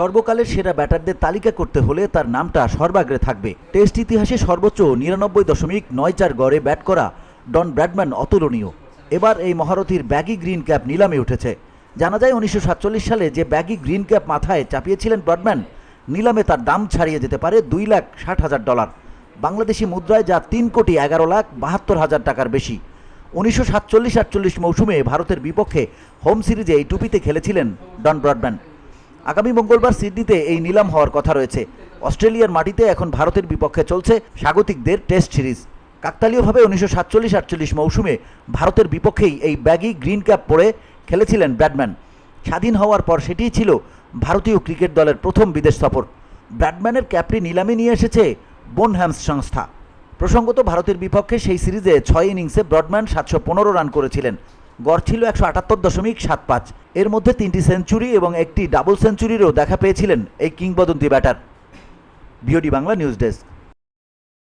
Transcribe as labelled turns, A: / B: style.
A: সর্বকালের সেরা ব্যাটারদের তালিকা করতে হলে তার নামটা সর্বাগ্রে থাকবে। টেস্ট ইতিহাসে সর্বোচ্চ নিরানব্বই দশমিক নয় চার গড়ে ব্যাট করা ডন ব্র্যাডম্যান অতুলনীয়। এবার এই মহারথীর ব্যাগি গ্রিন ক্যাপ নিলামে উঠেছে। জানা যায় উনিশশো সাতচল্লিশ সালে যে ব্যাগি গ্রিন ক্যাপ মাথায় চাপিয়েছিলেন ব্রডম্যান নিলামে তার দাম ছাড়িয়ে যেতে পারে দুই লাখ ষাট হাজার ডলার। বাংলাদেশি মুদ্রায় যা তিন কোটি এগারো লাখ বাহাত্তর হাজার টাকার বেশি। উনিশশো সাতচল্লিশ আটচল্লিশ মৌসুমে ভারতের বিপক্ষে হোম সিরিজে এই টুপিতে খেলেছিলেন ডন ব্রডম্যান আগামী মঙ্গলবার সিডনিতে এই নিলাম হওয়ার কথা রয়েছে। অস্ট্রেলিয়ার মাটিতে এখন ভারতের বিপক্ষে চলছে স্বাগতিকদের টেস্ট সিরিজ। কাকতালীয়ভাবে উনিশশো সাতচল্লিশ আটচল্লিশ মৌসুমে ভারতের বিপক্ষেই এই ব্যাগি গ্রিন ক্যাপ পরে খেলেছিলেন ব্র্যাডম্যান। স্বাধীন হওয়ার পর সেটিই ছিল ভারতীয় ক্রিকেট দলের প্রথম বিদেশ সফর। ব্র্যাডম্যানের ক্যাপটি নিলামে নিয়ে এসেছে বোনহ্যামস সংস্থা। প্রসঙ্গত ভারতের বিপক্ষে সেই সিরিজে ছয় ইনিংসে ব্রডম্যান সাতশো পনেরো রান করেছিলেন। গড় ছিল একশো আটাত্তর দশমিক সাত পাঁচ। এর মধ্যে তিনটি সেঞ্চুরি এবং একটি ডাবল সেঞ্চুরিরও দেখা পেয়েছিলেন এই কিংবদন্তি batter. BOD Bangla news desk.